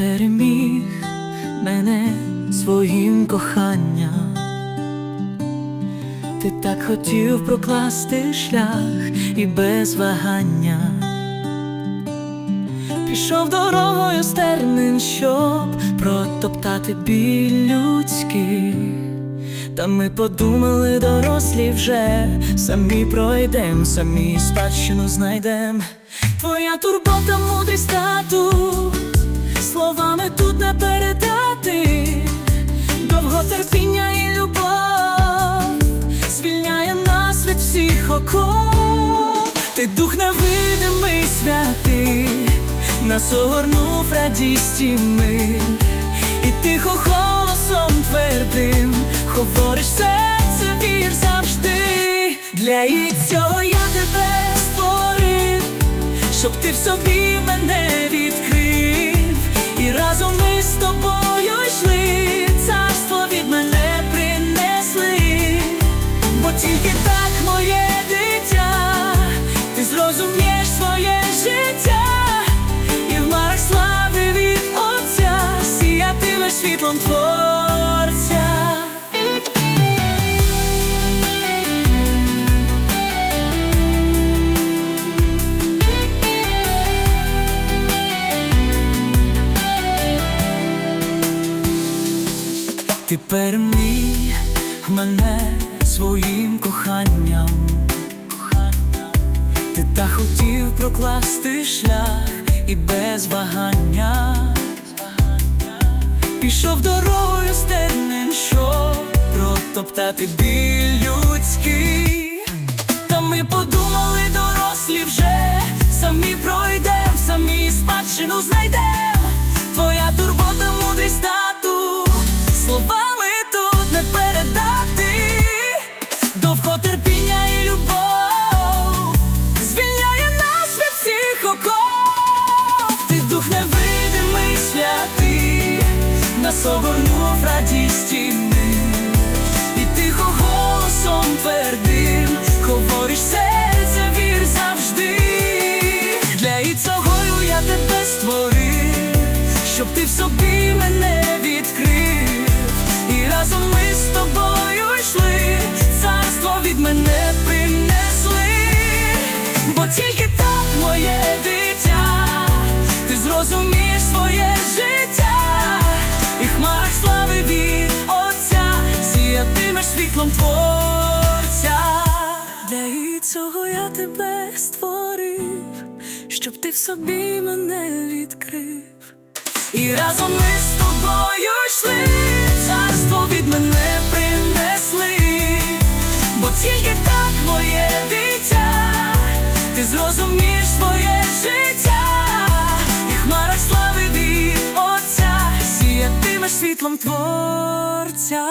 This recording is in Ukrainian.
переміг мене своїм коханням. Ти так хотів прокласти шлях і без вагання Пішов дорогою стерним, щоб протоптати біль людський. Та ми подумали, дорослі вже самі пройдем, самі спадщину знайдем. Твоя турбота, мудрість всіх. Ти дух невидимий святий, нас огорнув радість і мир, і тихо голосом твердим говориш серце вір завжди. Для і цього я тебе створив, щоб ти в собі мене відкрив, світлом Творця. Ти переміг мене своїм коханням. Ти так хотів прокласти шлях і без вагання пішов дорогою стедним, що протоптати біль людський. Та ми подумали, дорослі вже самі пройдем, самі спадщину знайдем. Твоя турбота, нас огорнув радість і. І тихо голосом твердим говориш серце вір завжди. Для і цього я тебе створив, щоб ти в собі мене відкрив. І разом ми з тобою йшли, царство від мене тебе створив, щоб ти в собі мене відкрив. І разом ми з тобою йшли, царство від мене принесли, бо тільки так моє дитя, ти зрозумієш своє життя, і в хмарах слави від Отця сіятимеш світлом Творця.